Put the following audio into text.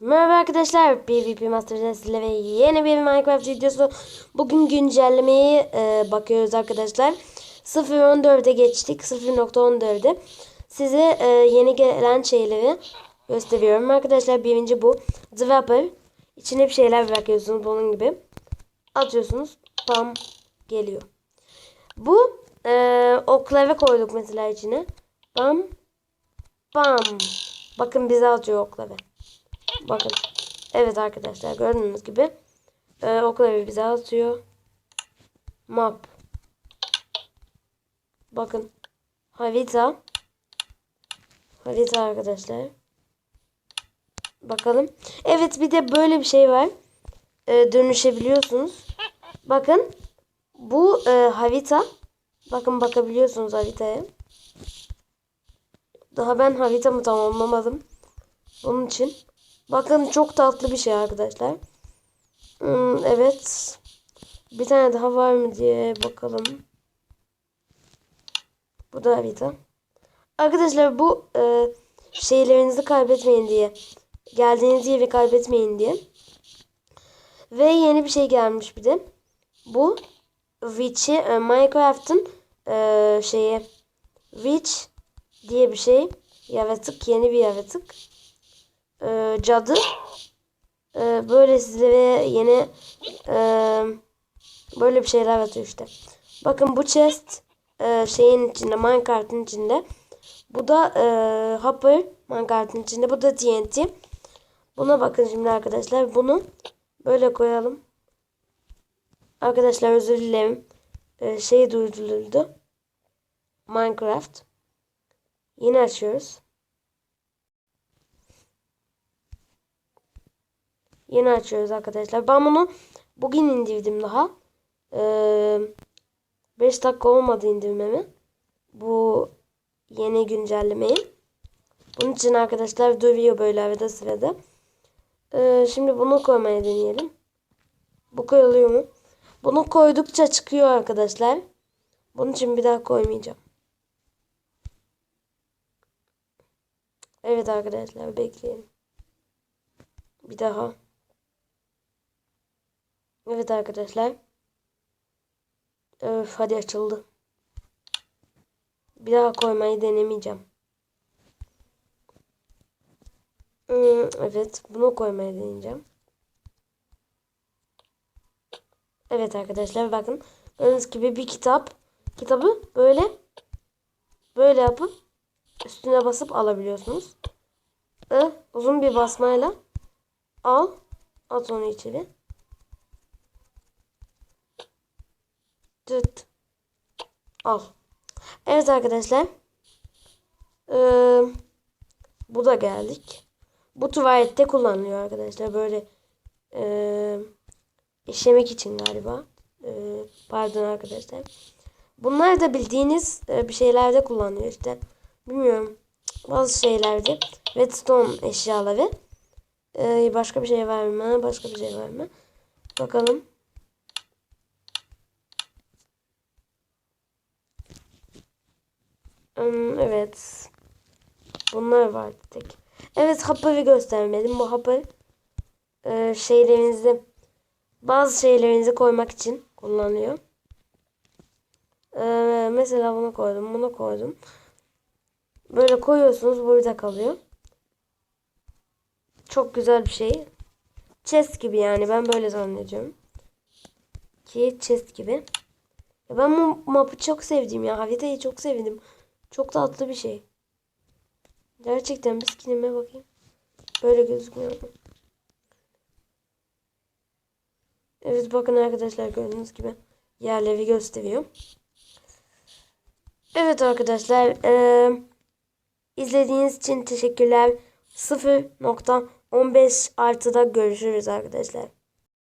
Merhaba arkadaşlar, PvP Master sizle ve yeni bir Minecraft videosu. Bugün güncellemeyi e, bakıyoruz arkadaşlar. 0.14'e geçtik, 0.14'e. Size e, yeni gelen şeyleri gösteriyorum arkadaşlar. Birinci bu, Dwapper. İçine bir şeyler bırakıyorsunuz bunun gibi. Atıyorsunuz, pam geliyor. Bu e, okları koyduk mesela içine. Bam, bam. Bakın bize atıyor okları. Bakın. Evet arkadaşlar gördüğünüz gibi e, okları bize atıyor. Map. Bakın. Harita. Harita arkadaşlar. Bakalım. Evet bir de böyle bir şey var. E, dönüşebiliyorsunuz. Bakın. Bu e, harita. Bakın bakabiliyorsunuz haritaya. Daha ben haritamı tamamlamadım. Onun için. Bakın çok tatlı bir şey arkadaşlar. Hmm, evet. Bir tane daha var mı diye bakalım. Bu da harita. Arkadaşlar bu e, şeylerinizi kaybetmeyin diye. Geldiğiniz yeri kaybetmeyin diye. Ve yeni bir şey gelmiş bir de. Bu Witch'i e, Minecraft'ın e, şeyi Witch diye bir şey. Yaratık. Yeni bir yaratık e, cadı e, böyle sizlere yeni e, böyle bir şeyler atıyor işte. Bakın bu chest e, şeyin içinde Minecart'ın içinde. Bu da e, Hopper Minecart'ın içinde. Bu da TNT. Buna bakın şimdi arkadaşlar. Bunu böyle koyalım. Arkadaşlar özür dilerim. E, şey durduruldu. Minecraft. Yine açıyoruz. Yeni açıyoruz arkadaşlar. Ben bunu bugün indirdim daha. Ee, 5 dakika olmadı indirmemi. Bu yeni güncellemeyi. Bunun için arkadaşlar duruyor böyle arada sırada. Ee, şimdi bunu koymaya deneyelim. Bu koyuluyor mu? Bunu koydukça çıkıyor arkadaşlar. Bunun için bir daha koymayacağım. Evet arkadaşlar bekleyin. Bir daha. Evet arkadaşlar. Öf hadi açıldı. Bir daha koymayı denemeyeceğim. Hmm, evet bunu koymayı deneyeceğim. Evet arkadaşlar bakın. Gördüğünüz gibi bir kitap. Kitabı böyle böyle yapıp üstüne basıp alabiliyorsunuz. Ee, uzun bir basmayla al. At onu içeri. Tıt. Al. Evet arkadaşlar. Ee, bu da geldik. Bu tuvalette kullanılıyor arkadaşlar. Böyle e, işemek için galiba. E, pardon arkadaşlar. Bunlar da bildiğiniz e, bir şeylerde kullanılıyor işte. Bilmiyorum. Bazı şeylerde. Redstone eşyaları. E, başka bir şey var mı? Başka bir şey var mı? Bakalım. Evet. Bunlar var tek. Evet hapırı göstermedim. Bu hapır e, şeylerinizi bazı şeylerinizi koymak için kullanılıyor. E, mesela bunu koydum. Bunu koydum. Böyle koyuyorsunuz. Burada kalıyor. Çok güzel bir şey. Chest gibi yani. Ben böyle zannediyorum. Ki chest gibi. Ben bu mapı çok sevdim ya. Haritayı çok sevdim. Çok tatlı bir şey. Gerçekten bir skinime bakayım. Böyle gözüküyor. Evet bakın arkadaşlar gördüğünüz gibi yerleri gösteriyor. Evet arkadaşlar. Ee, izlediğiniz için teşekkürler. 0.15 artıda görüşürüz arkadaşlar.